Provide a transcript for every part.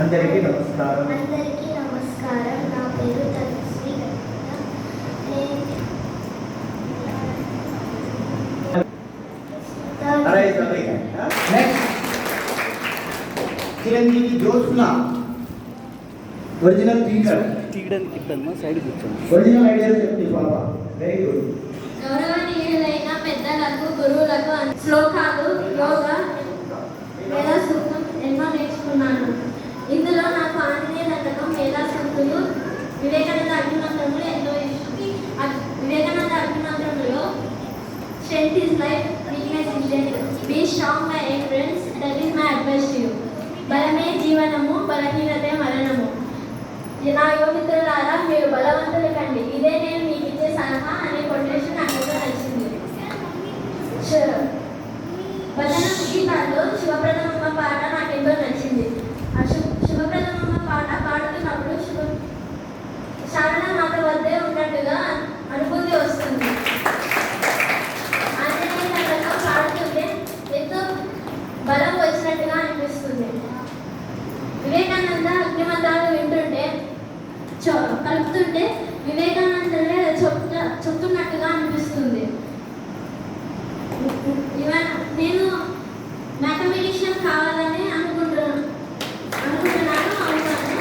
అందరికీ నమస్కారం. అందరికీ నమస్కారం. నా పేరు తనుశ్రీ చిరంజీవి జోత్స్న ఒరిజినల్ టీచర్ తీయడానికి ఇద్దమ్మా సైడ్ కూర్చోండి. ఒరిజినల్ ఐడియాస్ చెప్తుంది పాప వెరీ గుడ్ గౌరవనీయులైన పెద్దలకు గురువులకు శ్లోకాలు యోగా వేద సూక్తం ఎన్నో నేర్చుకున్నాను ఇందులో నాకు ఆంజనేయ దండకం వేద సూక్తులు వివేకానంద అగ్నిమంత్రములు ఎంతో ఇష్టం. Vivekananda అగ్నిమంత్రములో strength is life weakness is death be strong my eight friends that is my advice to you బలమే జీవనము బలహీనతే మరణము. నా యువమిత్రులారా మీరు బలవంతులు కండి. ఇదే నేను మీకు ఇచ్చే సలహా అనే కొటేషన్ నాకు నచ్చింది వచనం గీతాల్లో శివప్రదమమ్మ పాట నాకు ఎంతో నచ్చింది ఆ శివ శివప్రదమమ్మ పాట పాడుతున్నప్పుడు శివ శారద మాత వద్దే ఉన్నట్టుగా అనుభూతి వస్తుంది ఆంజనేయ దండకం పాడుతుంటే ఎంతో బలం వచ్చినట్టుగా అనిపిస్తుంది వివేకానంద అగ్నిమంత్రాలు వింటుంటే చ- కలుపుతుంటే వివేకానందనే చెప్త చెప్తున్నట్టుగా అనిపిస్తుంది. నేను మ్యాథమెటిషియన్ కావాలని అనుకుంటున్నాను అనుకుంటున్నాను అవుతాను.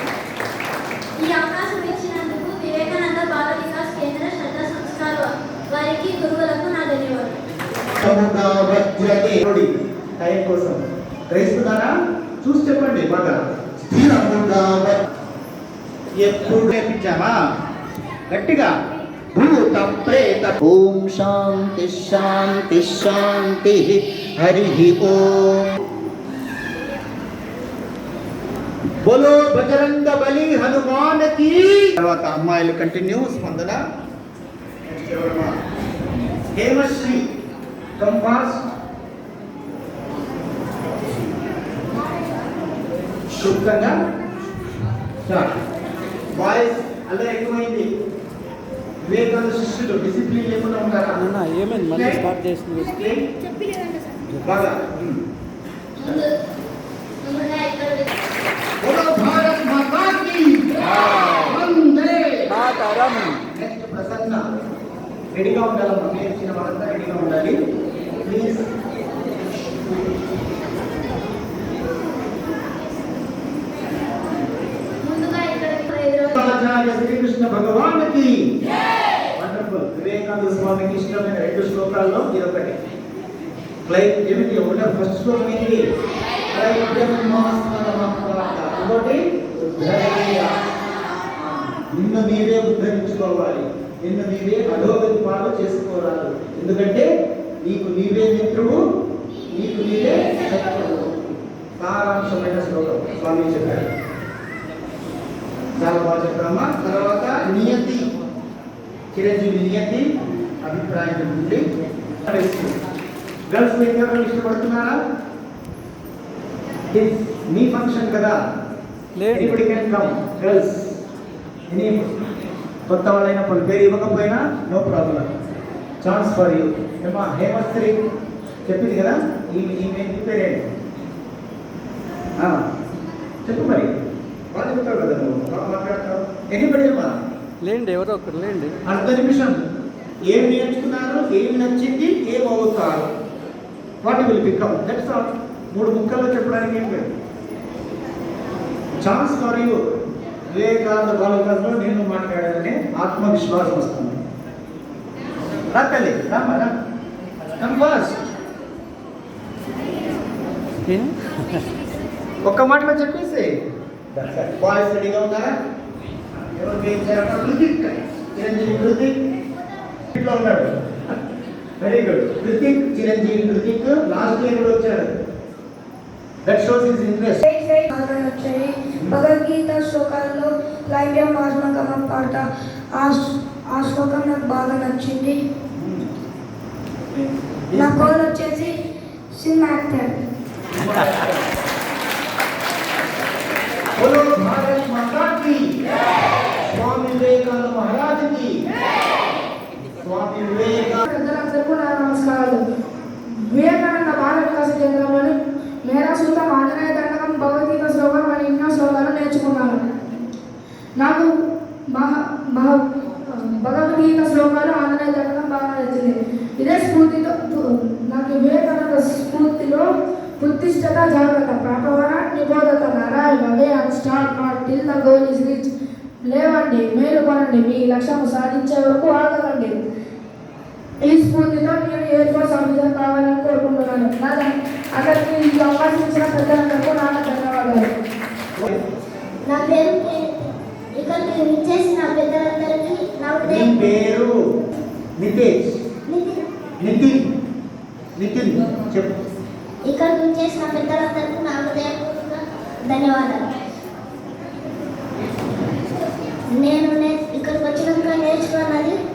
ఈ అవకాశం ఇచ్చినందుకు వివేకానంద బాల వికాస్ కేంద్ర శ్రద్ధ సంస్కార వారికి గురువులకు నా ధన్యవాదాలు. టైం కోసం. గ్రహిస్తున్నారా చూసి చెప్పండి బాగా ఎప్పుడు నేర్పించామా గట్టిగా. భూత ప్రేత ఓం శాంతి శాంతి శాంతి. హరి ఓం. బోలో బజరంగ బలి హనుమాన్కి. తర్వాత అమ్మాయిలు కంటిన్యూ స్పందన? హేమశ్రీ ఫాస్ట్ శుభ్రంగా. బాయ్స్. అలా ఎక్కువైంది. వివేకానంద శిష్యులు డిసిప్లిన్ లేకుండా ఉంటారా? అన్న ఏమైంది? మళ్ళీ స్టార్ట్ చేసింది? బాగా. నెక్స్ట్ ప్రసన్న. రెడీగా ఉండాలమ్మా నేర్చిన వాళ్ళంతా రెడీగా ఉండాలి. ప్లీజ్ మీకు ఇష్టమైన రెండు శ్లోకాల్లో ఇది ఒకటి క్లైమ్ ఏమిటి? ఒకటి ఫస్ట్ శ్లోకం ఏంటి నిన్న మహాస్మరమప్రాత. ఇంకోటి నిన్ను నీవే ఉద్ధరించుకోవాలి. నిన్ను మీరే అధోగతి పాలు చేసుకోరాదు ఎందుకంటే నీకు నీవే మిత్రుడు నీకు నీవే శత్రువు. సారాంశమైన శ్లోకం. స్వామి చెప్పారు. చాలా బాగా చెప్పామా తర్వాత నియతి. చిరంజీవి నియతి. అభిప్రాయం చెప్తుంది గర్ల్స్ ఎవరు ఇష్టపడుతున్నారా? It's మీ ఫంక్షన్ కదా. Anybody can come girls any కొత్త వాళ్ళైనా వాళ్ళ పేరు ఇవ్వకపోయినా no problem chance for you ఏమా హేమశ్రీ చెప్పింది కదా ఈ ఈమె నీ పేరేంటి? చెప్పు మరి. వాళ్ళు చెప్తావు కదా నువ్వు మాట్లాడతావు. ఎనిబడి లేండి ఎవరో ఒకరు లేండి. అర్ధ నిమిషం. ఏం నేర్చుకున్నారు? ఏమి నచ్చింది? ఏం అవుతారు? వాటి విల్ పికప్ దట్స్ ఆల్ మూడు ముక్కల్లో చెప్పడానికి ఏం లేదు. ఛాన్స్ ఫర్ యూ వివేకానంద బాలకాల్లో నేను మాట్లాడాలని ఆత్మవిశ్వాసం వస్తుంది. రా తల్లి రామ్మా రా. కమ్ ఫాస్ట్ ఏం? ఒక్క మాటలో చెప్పేసి. బాయ్స్ రెడీగా ఉన్నారా? ఎవరు వేయించారు కృతిక్ చిరంజీవి కృతిక్ ఇట్లా ఉన్నాడు very good Kruthik Chiranjeevi Kruthik last year కూడా వచ్చాడు దట్ షోస్ ఇస్ ఇంట్రెస్ట్ బాగా నచ్చాయి భగవద్గీత శ్లోకాల్లో లైవ్యం మాస్మకమ పాట ఆ శ్లో- ఆ శ్లోకం నాకు బాగా నచ్చింది నా గోల్ వచ్చేసి సినిమా యాక్టర్ बोलो भारत माता की स्वामी विवेकानंद महाराज की स्वामी विवेकानंद మేధాశూతం ఆంజనేయ దండకం భగవద్గీత శ్లోకం అని ఎన్నో శ్లోకాలు నేర్చుకున్నాను. నాకు భగవద్గీత శ్లోకాలు ఆంజనేయ దండకం బాగా నచ్చింది. ఇదే స్ఫూర్తితో నాకు వివేకానంద స్ఫూర్తిలో ప్రతిష్టత జాగ్రత్త పాపవర నిబోధత నారాయణ వగే and start not till the goal is reach. లేవండి మేలుకొనండి మీ లక్ష్యం సాధించే వరకు ఆగకండి ఈ స్ఫూర్తితో నేను ఫోర్స్ ఆఫీసర్ కావాలని కోరుకుంటున్నాను. నా అక్కడికి ఈ అవకాశం ఇచ్చిన పెద్దలందరికీ నా ధన్యవాదాలు. నా పేరు. ఇక్కడికి విచ్చేసిన పెద్దలందరికీ నా నీ ఉదయం పేరు నితేష్. నితిన్. నితిన్ చెప్పు. ఇక్కడికి విచ్చేసిన పెద్దలందరికీ నా హృదయపూర్వక ధన్యవాదాలు. నేను నే- ఇక్కడికి వచ్చినాక నేర్చుకున్నది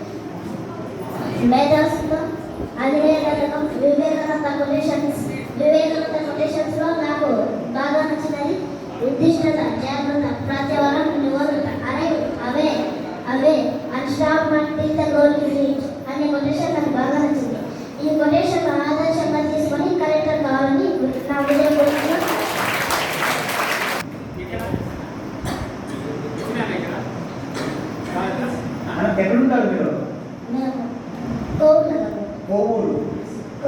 మేధాస్లో అధివేదకం వివేకానంద కొటేషన్స్ వివేకానంద కొటేషన్స్లో నాకు బాగా నచ్చినది ఉద్దిష్టత జాగ్రత్త ప్రత్యవరం నిరోధత. అరే awake awake and stop not till the goal reach అనే కొటేషన్ నాకు బాగా నచ్చింది. ఈ కొటేషన్ ఆదర్శంగా తీసుకొని కలెక్టర్ కావాలని నా ఉదయపూర్వకంగా ఎక్కడుంటారు మీరు? కోవూరు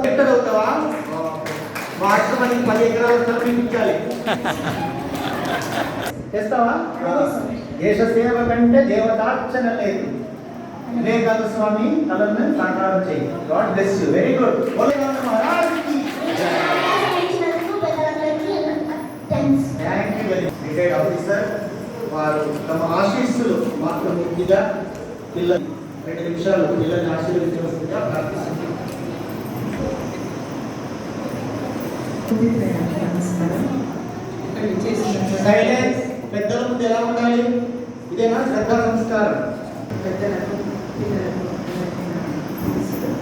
ఎక్కడ అవుతావా వాస్తవానికి పది ఎకరాల స్థలం ఇప్పించాలి. చేస్తావా దేశ సేవ కంటే దేవతార్చన లేదు. వివేకానంద స్వామి తలను సాకారం చేయి. God bless you. Very good. Retired officer. వారు తమ ఆశీస్సులు మాకు ముఖ్యంగా పిల్లలు. రెండు నిమిషాలు పిల్లల్ని ప్రార్థిస్తున్నాను సైలెన్స్ పెద్దల ముందు ఎలా ఉండాలి? ఇదేనా శ్రద్ధ సంస్కారం పెద్దలకు నమస్కారం.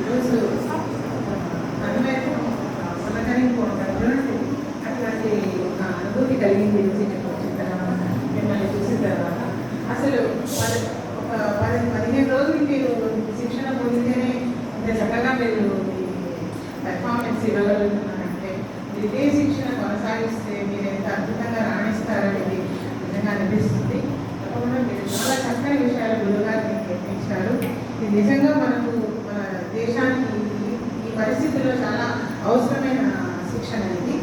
ఈరోజు అనుభవం అట్లాంటి ఒక అనుభూతి కలిగింది ఈరోజు వచ్చిన తర్వాత మిమ్మల్ని చూసిన తర్వాత అసలు వాళ్ళ ఒక పది పదిహేను రోజులు మీరు శిక్షణ పొందితేనే ఇంత చక్కగా మీరు పెర్ఫార్మెన్స్ ఇవ్వగలుగుతున్నారంటే మీరు శిక్షణ కొనసాగిస్తే మీరు ఎంత అద్భుతంగా రాణిస్తారనేది నిజంగా అనిపిస్తుంది. తప్పకుండా మీరు చాలా చక్కని విషయాలు గురుగారు మీకు నేర్పించారు. ఇది నిజంగా మనకు మన దేశానికి ఈ- పరిస్థితుల్లో చాలా అవసరమైన శిక్షణ ఇది.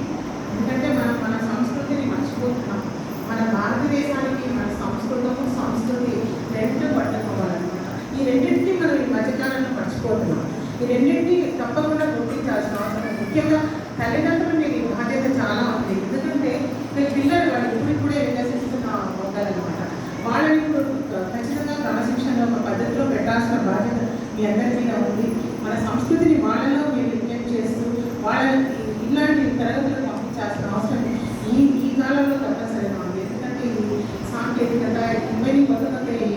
ఎందుకంటే మనం మన సంస్కృతిని మర్చిపోతున్నాం. మన భారతదేశానికి మన సంస్కృతము సంస్కృతి రెండు పట్టుకోవాలన్నమాట. ఈ రెండింటినీ మనం ఈ మధ్యకాలంలో మర్చిపోతున్నాం. ఈ రెండింటిని తప్పకుండా గుర్తించాల్సిన అవసరం ముఖ్యంగా తల్లిదండ్రులు మీకు బాధ్యత చాలా ఉంది. ఎందుకంటే మీరు పిల్లలు వాళ్ళు ఇప్పుడిప్పుడే వికసిస్తున్న మొక్కలన్నమాట వాళ్ళని ఇప్పుడు ఖచ్చితంగా క్రమశిక్షణ ఒక పద్ధతిలో పెట్టాల్సిన బాధ్యత మీ అందరి మీద ఉంది. మన సంస్కృతిని వాళ్ళలో మీరు విజ్ఞప్తి చేస్తూ వాళ్ళని ఇలాంటి తరగతులు పంపించాల్సిన అవసరం ఈ ఈ కాలంలో తప్పనిసరిగా ఉంది. ఎందుకంటే ఇది సాంకేతికత ఇవన్నీ కొత్త కొత్త ఈ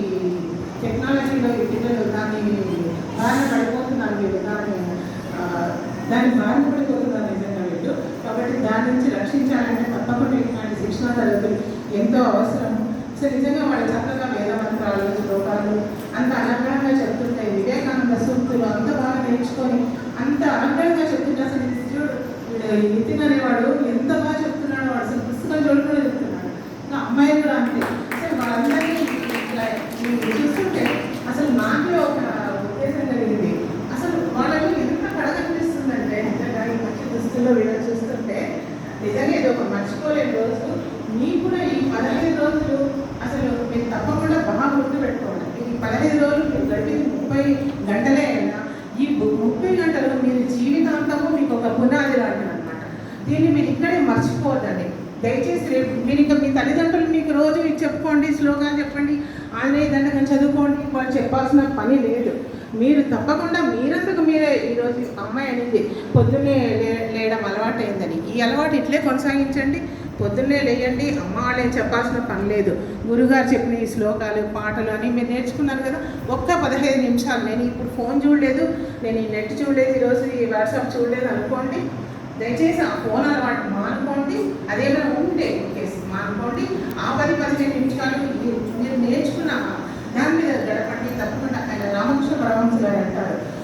టెక్నాలజీలో ఈ పిల్లలు దాన్ని బారిన పడిపోతున్నారు మీరు దాన్ని దాన్ని బారిన పడిపోతున్నారు నిజంగా వీళ్ళు కాబట్టి దాని నుంచి రక్షించాలంటే తప్పకుండా ఇట్లాంటి శిక్షణ తరగతులు ఎంతో అవసరం. సో నిజంగా వాళ్ళు చక్కగా వేదమంత్రాలు శ్లోకాలు అంత అనగ్రహంగా చెప్తుంటే వివేకానంద సూక్తులు అంత బాగా నేర్చుకొని అంత అనగ్రహంగా చెప్తుంటే అసలు ఇది చూడు వీడు ఈ నితిన్ అనేవాడు ఎంత బాగా చెప్తున్నాడు వాడు అసలు పుస్తకం చూడకుండా చెప్తున్నాడు ఇంకా అమ్మాయిలు కూడా అంతే అసలు వాళ్ళందరినీ ఇట్లా మీరు చూస్తుంటే అసలు నాకే ఒక ఉద్దేశం కలిగింది అసలు వాళ్ళని ఎంత కడగనిపిస్తుందంటే నిజంగా ఈ మంచి దుస్తుల్లో వీళ్ళని చూస్తుంటే నిజంగా ఇది ఒక మర్చిపోలేని రోజు మీకు కూడా ఈ పదహైదు రోజులు అసలు మీరు తప్పకుండా బాగా గుర్తు పెట్టుకోండి ఈ పదహైదు రోజులు మీరు గడిపిన ముప్పై గంటలే అయినా ఈ ముప్పై గంటలు మీరు జీవితాంతము మీకు ఒక పునాది లాంటిది అనమాట దీన్ని మీరు ఇక్కడే మర్చిపోవద్దండి. దయచేసి రేపు మీరు ఇంకా మీ తల్లిదండ్రులు మీకు రోజు మీకు చెప్పుకోండి శ్లోకాలు చెప్పండి ఆంజనేయ దండకం చదువుకోండి వాళ్ళు చెప్పాల్సిన పని లేదు. మీరు తప్పకుండా మీరంతకు మీరే ఈరోజు అమ్మాయి అనేది పొద్దున్నే లేయడం అలవాటు అయిందని ఈ అలవాటు ఇట్లే కొనసాగించండి. పొద్దున్నే లేయండి. అమ్మ వాళ్ళేం చెప్పాల్సిన పని లేదు. గురుగారు చెప్పిన ఈ శ్లోకాలు పాటలు అని మీరు నేర్చుకున్నారు కదా. ఒక్క పదహైదు నిమిషాలు. నేను ఇప్పుడు ఫోన్ చూడలేదు. నేను ఈ నెట్ చూడలేదు. ఈరోజు ఈ వాట్సాప్ చూడలేదు అనుకోండి. దయచేసి ఆ ఫోన్ అలవాటు మానుకోండి. అదేమైనా ఉంటే కేసు మానుకోండి. ఆ పది పదిహేను నిమిషాలు మీరు మీరు నేర్చుకున్న దాని మీద గడపండి. తప్పకుండా ఆయన రామకృష్ణ పరమహంస గారు అంటారు.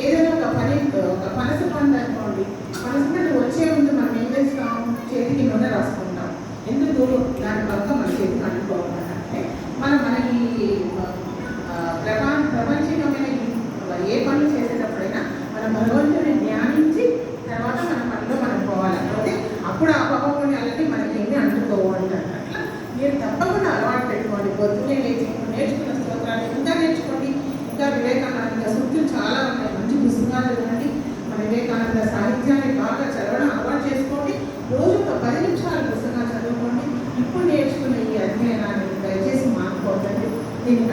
ఏదైనా ఒక పని ఒక పనస పని అనుకోండి. మనసు పని వచ్చే ముందు మనం ఏం చేస్తాం చేతికి నూనె రాసుకుంటాం. ఎందుకు? దాని భర్త మన చేతికి అంటుకోవాలంటే మనం మనకి ప్రపా ప్రపంచమైన ఏ పనులు చేసేటప్పుడైనా మనం భగవంతుని ధ్యానించి తర్వాత మన పనిలో మనం పోవాలకపోతే అప్పుడు ఆ పాపకుని అలాంటి మనకి ఏమి అంటుకోవు అంటారు మీరు తప్పకుండా అలవాటు పెట్టుకోండి. పొద్దున్నే లేచి నేర్చుకున్న స్తోత్రాలు ఇంకా నేర్చుకోండి. ఇంకా వివేకానంద సూక్తులు చాలా ఉన్నాయి మంచి పుస్తకాలు చూడండి మన వివేకానంద సాహిత్యాన్ని బాగా చదవడం అలవాటు చేసుకోండి. పది నిమిషాలు పుస్తకాలు చదువుకోండి. ఇప్పుడు నేర్చుకున్న ఈ అధ్యయనాన్ని దయచేసి మానుకోవద్దండి దీన్ని